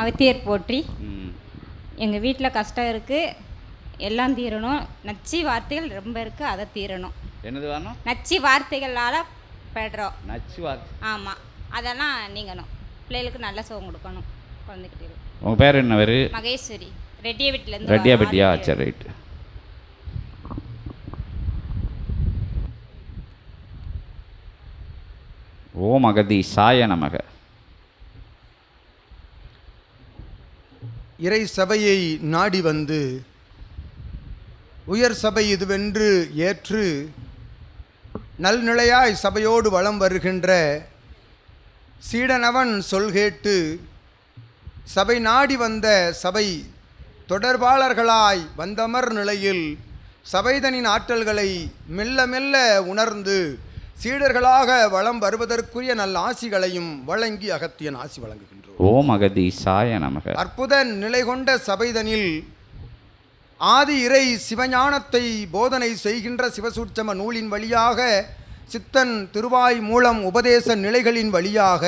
அவத்தியர் போற்றி. எங்கள் வீட்டில் கஷ்டம் இருக்குது எல்லாம் தீரணும். நச்சு வார்த்தைகள் ரொம்ப இருக்குது அதை தீரணும். என்னது வேணும் நச்சு வார்த்தைகளால் படுறோம். நச்சு வார்த்தை. ஆமாம் அதெல்லாம் நீங்கணும். பிள்ளைகளுக்கு நல்ல சுகம் கொடுக்கணும். குழந்தைகிட்ட உங்கள் பேர் என்ன பேர் மகேஸ்வரி. ரெட்டிய வீட்டிலேருந்து ரெட்டியாபட்டியா சரி ரைட் ஓம் அகதி சாய நமக. இறை சபையை நாடி வந்து உயர் சபை இதுவென்று ஏற்று நல்நிலையாய் சபையோடு வலம் வருகின்ற சீடனவன் சொல்கேட்டு சபை நாடி வந்த சபை தொடர்பாளர்களாய் வந்தமர் நிலையில் சபைதனின் ஆற்றல்களை மெல்ல மெல்ல உணர்ந்து சீடர்களாக வலம் வருவதற்குரிய நல்ல ஆசிகளையும் வழங்கி அகத்தியன் ஆசி வழங்குகின்றோம் ஓம் அகதி சாய நமக. அற்புத நிலை கொண்ட சபைதனில் ஆதி இறை சிவஞானத்தை போதனை செய்கின்ற சிவசூட்சம நூலின் வழியாக சித்தன் திருவாய் மூலம் உபதேச நிலைகளின் வழியாக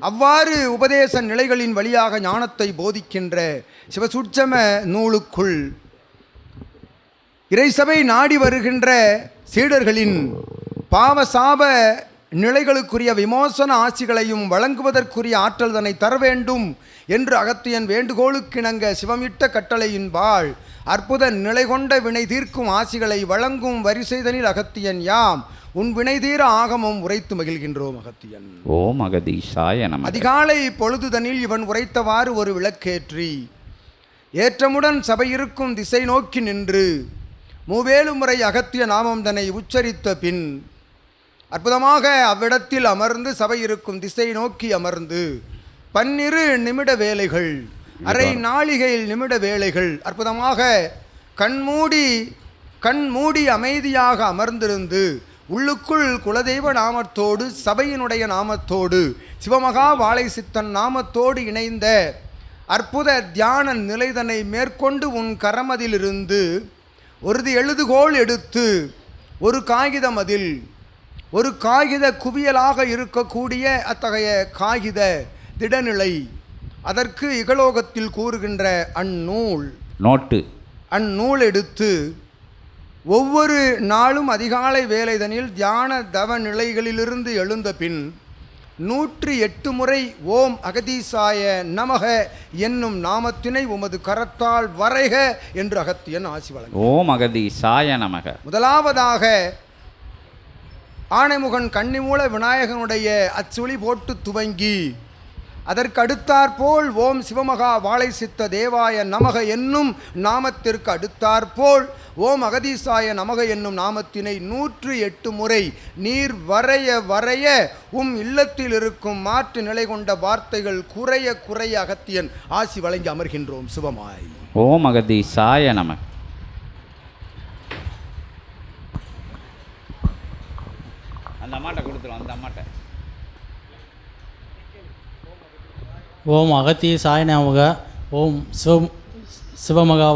அவ்வாறு உபதேச நிலைகளின் வழியாக ஞானத்தை போதிக்கின்ற சிவசூட்சம நூலுக்குள் இறைசபை நாடி வருகின்ற சீடர்களின் பாவசாப நிலைகளுக்குரிய விமோசன ஆசிகளையும் வழங்குவதற்குரிய ஆற்றல் தன்னை தர வேண்டும் என்று அகத்தியன் வேண்டுகோளுக்கிணங்க சிவமிட்ட கட்டளையின்பால் அற்புத நிலை கொண்ட வினை தீர்க்கும் ஆசிகளை வழங்கும் வரிசைதனில் அகத்தியன் யாம். உன் வினை தீர ஆகமம் உரைத்து மகிழ்கின்றோம் அகத்தியன். ஓம் அகதி சாய நமக. அதிகாலை பொழுதுதனில் இவன் உரைத்தவாறு ஒரு விளக்கேற்றி ஏற்றமுடன் சபையிருக்கும் திசை நோக்கி நின்று மூவேலு முறை அகத்திய நாமம் தன்னை உச்சரித்த பின் அற்புதமாக அவ்விடத்தில் அமர்ந்து சபை இருக்கும் திசை நோக்கி அமர்ந்து பன்னிரு நிமிட வேலைகள் அரை நாளிகையில் நிமிட வேலைகள் அற்புதமாக கண்மூடி கண் மூடி அமைதியாக அமர்ந்திருந்து உள்ளுக்குள் குலதெய்வ நாமத்தோடு சபையினுடைய நாமத்தோடு சிவமகா வாழை சித்தன் நாமத்தோடு இணைந்த அற்புத தியான நிலைதனை மேற்கொண்டு உன் கரமதிலிருந்து ஒருது எழுதுகோல் எடுத்து ஒரு காகிதம் அதில் ஒரு காகித குவியலாக இருக்கக்கூடிய அத்தகைய காகித திடநிலை. அதற்கு இகலோகத்தில் கூறுகின்ற அந்நூல். நோட்டு. அந்நூல் எடுத்து ஒவ்வொரு நாளும் அதிகாலை வேலைதனில் தியான தவ நிலைகளிலிருந்து எழுந்த பின் நூற்றி எட்டு முறை ஓம் அகதீசாய நமக என்னும் நாமத்தினை உமது கரத்தால் வரைக என்று அகத்தியன் ஆசி வழங்க ஓம் அகதி சாய நமக. முதலாவதாக ஆனைமுகன் கன்னிமூல விநாயகனுடைய அச்சுளி போட்டு துவங்கி அதற்கு அடுத்தாற்போல் ஓம் சிவமகா வாழை சித்த தேவாய நமக என்னும் நாமத்திற்கு அடுத்தாற்போல் ஓம் அகதீசாய நமக என்னும் நாமத்தினை நூற்று எட்டு முறை நீர் வரைய வரைய உம் இல்லத்தில் இருக்கும் மாற்று நிலை கொண்ட வார்த்தைகள் குறைய குறைய அகத்தியன் ஆசி வழங்கி அமர்கின்றோம். சிவமாய். ஓம் அகதீசாய நமக. அந்த அம்மாட்ட கொடுத்துரும் அந்த அம்மாட்ட. ஓம் அகத்திய சாய் ஓம் சிவ சிவமகா